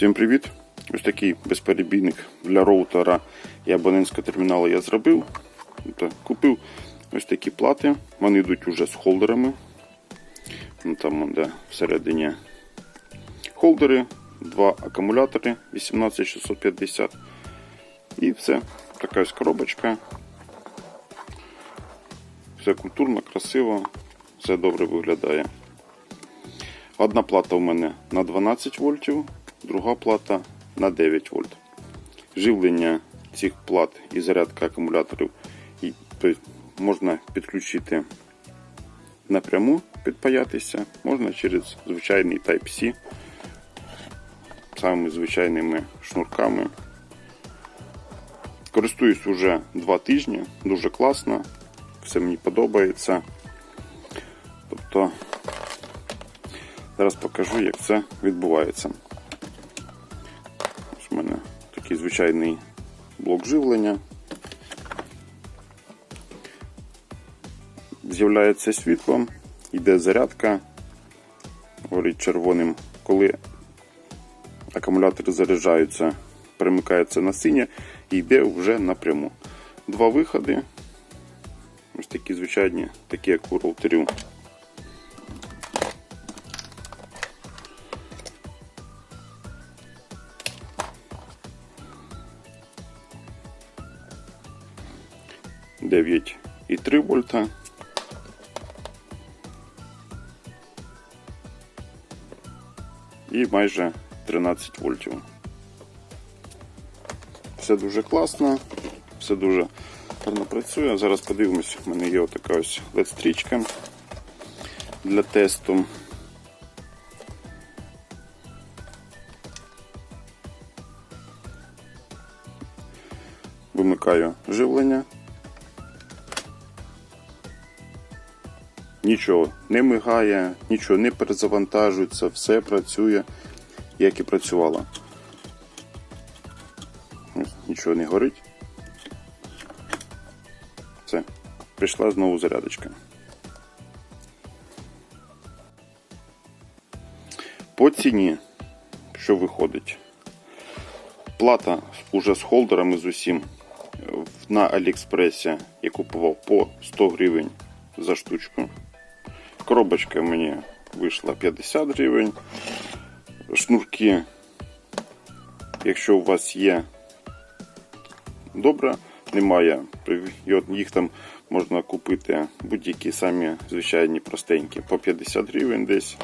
Всім привіт! Ось такий безперебійник для роутера і абонентського терміналу я зробив. Купив ось такі плати. Вони йдуть уже з холдерами. Ну, Там де всередині холдери, два акумулятори 18650. І все. Така ось коробочка. Все культурно, красиво, все добре виглядає. Одна плата у мене на 12 вольтів, друга плата на 9 вольт. Живлення цих плат і зарядка акумуляторів можна підключити напряму, підпаятися, можна через звичайний Type-C, самими звичайними шнурками. Користуюсь уже 2 тижні, дуже класно, все мені подобається. Тобто Зараз покажу, як це відбувається. Звичайний блок живлення. З'являється світло, йде зарядка, горить червоним. Коли акумулятори заряджаються, перемикається на синє і йде вже напряму. Два виходи. Ось такі звичайні, такі як у роутерів. Дев'ять і 3 вольта. І майже 13 вольтів. Все дуже класно, все дуже гарно працює. Зараз подивимось, у мене є така ось LED-стрічка для тесту. Вимикаю живлення. Нічого не мигає, нічого не перезавантажується, все працює, як і працювало. Нічого не горить. Все, прийшла знову зарядочка. По ціні, що виходить? Плата уже з холдерами з усім на Аліекспресі я купував по 100 гривень за штучку. Коробочка мені вийшла 50 гривень. Шнурки, якщо у вас є добре, немає, їх там можна купити будь-які самі звичайні простенькі по 50 гривень десь.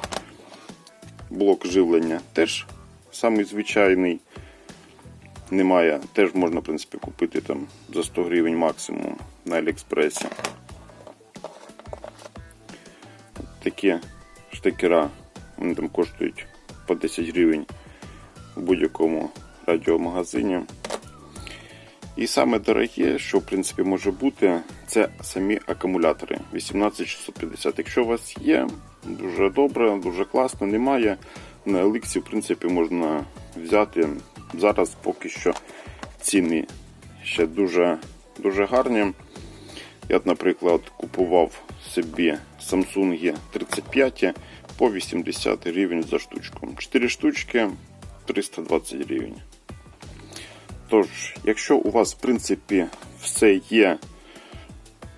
Блок живлення теж самий звичайний. Немає, теж можна в принципі купити там за 100 гривень максимум на Аліекспресі. Такі штекера, вони там коштують по 10 гривень в будь-якому радіомагазині. І саме дороге, що в принципі може бути, це самі акумулятори 18650. Якщо у вас є, дуже добре, дуже класно, немає. На Elixі, в принципі, можна взяти. Зараз поки що ціни ще дуже, дуже гарні. Я, наприклад, купував собі Samsung 35 по 80 гривень за штучку. 4 штучки 320 гривень. Тож, якщо у вас, в принципі, все є,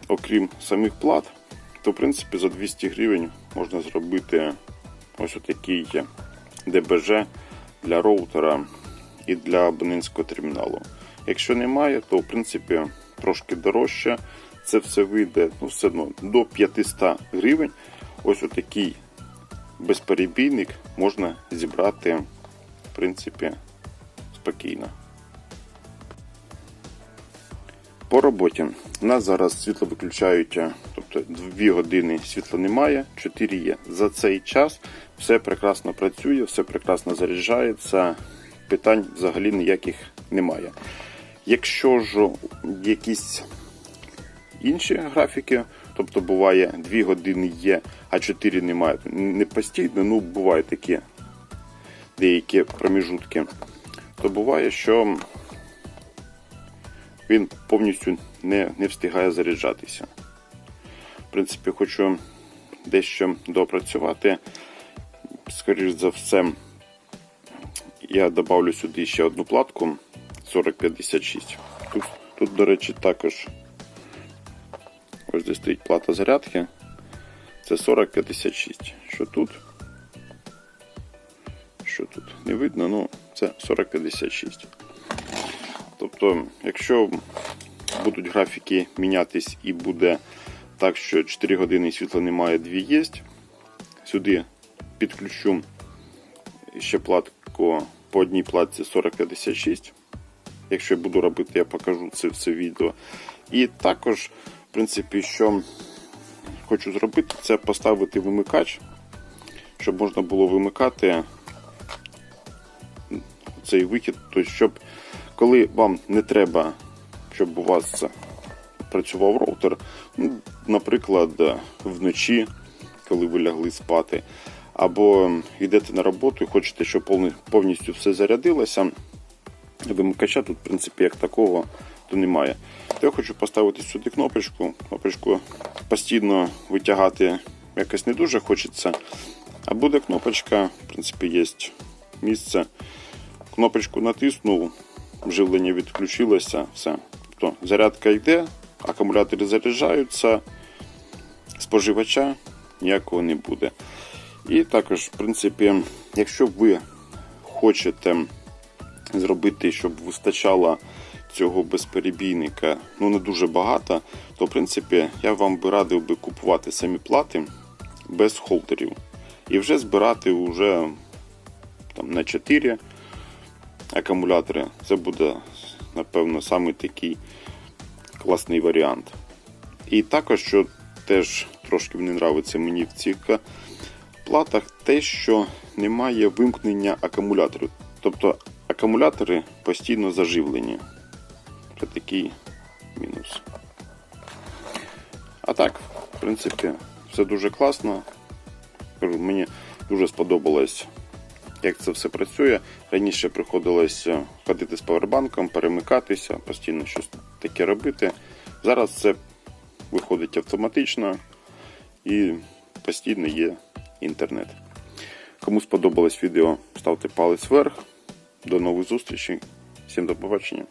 окрім самих плат, то в принципі за 200 гривень можна зробити ось отакий ДБЖ для роутера і для абонентського терміналу. Якщо немає, то в принципі трошки дорожче. Це все вийде ну, все одно до 500 гривень. Ось отакий безперебійник можна зібрати в принципі спокійно. По роботі у нас зараз світло виключають, тобто 2 години світла немає, 4 є. За цей час все прекрасно працює, все прекрасно заряджається, питань взагалі ніяких немає. Якщо ж якісь інші графіки, тобто буває 2 години є, а 4 немає, не постійно, ну бувають такі деякі проміжутки, то буває, що він повністю не, не встигає заряджатися. В принципі, хочу дещо допрацювати. Скоріше за все, я добавлю сюди ще одну платку 4056. Тут, тут до речі, також ось де стоїть плата зарядки. Це 4056. Що тут? Що тут? Не видно, ну це 4056. Тобто, якщо будуть графіки мінятись і буде так, що 4 години світла немає, 2 є. Сюди підключу ще платку по одній платці 4056. Якщо я буду робити, я покажу це все відео. І також, в принципі, що хочу зробити, це поставити вимикач, щоб можна було вимикати цей вихід, тобто, щоб коли вам не треба, щоб у вас працював роутер, ну, наприклад, вночі, коли ви лягли спати, або йдете на роботу і хочете, щоб повністю все зарядилося, вимикача тут, в принципі, як такого, то немає. Я хочу поставити сюди кнопочку. Кнопочку постійно витягати якось не дуже хочеться. А буде кнопочка, в принципі, є місце. Кнопочку натиснув, живлення відключилося, все. Тобто зарядка йде, акумулятори заряджаються, споживача ніякого не буде. І також, в принципі, якщо ви хочете зробити, щоб вистачало цього безперебійника, ну не дуже багато, то в принципі я вам би радив би купувати самі плати без холдерів. І вже збирати вже там, на 4 акумулятори. Це буде, напевно, саме такий класний варіант. І також, що теж трошки не нравиться мені в цих платах, те, що немає вимкнення акумуляторів. Тобто акумулятори постійно заживлені. Це такий мінус. А так, в принципі, все дуже класно. Мені дуже сподобалось, як це все працює. Раніше приходилось ходити з павербанком, перемикатися, постійно щось таке робити. Зараз це виходить автоматично і постійно є інтернет. Кому сподобалось відео, ставте палець вверх. До нових зустрічей. Всім до побачення.